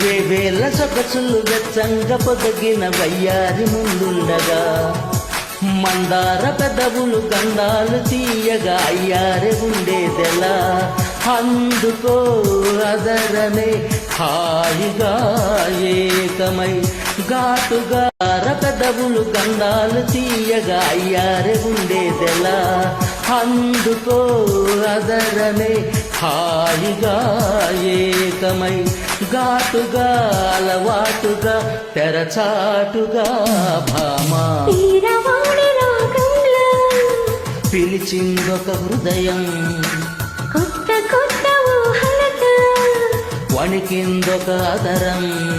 వేవేల సొగసులు వెచ్చంగ పొదగిన వయ్యారి ముందుండగా. మందార పెదవులు గంధాలు తీయగా అయ్యారే ఉండేదెలా. అందుకో అదరనే హాయిగా ఏకమై ఘాటుగా పెదవులు గంధాలు తీయగా అయ్యారే ఉండేదెలా అందుకో అదరనే హాయిగా ఏకమై ఘాటుగా అలవాటుగా తెరచాటుగా భామా. పిలిచిందొక హృదయం. కొత్త కొత్త వణికిందొక అదరం.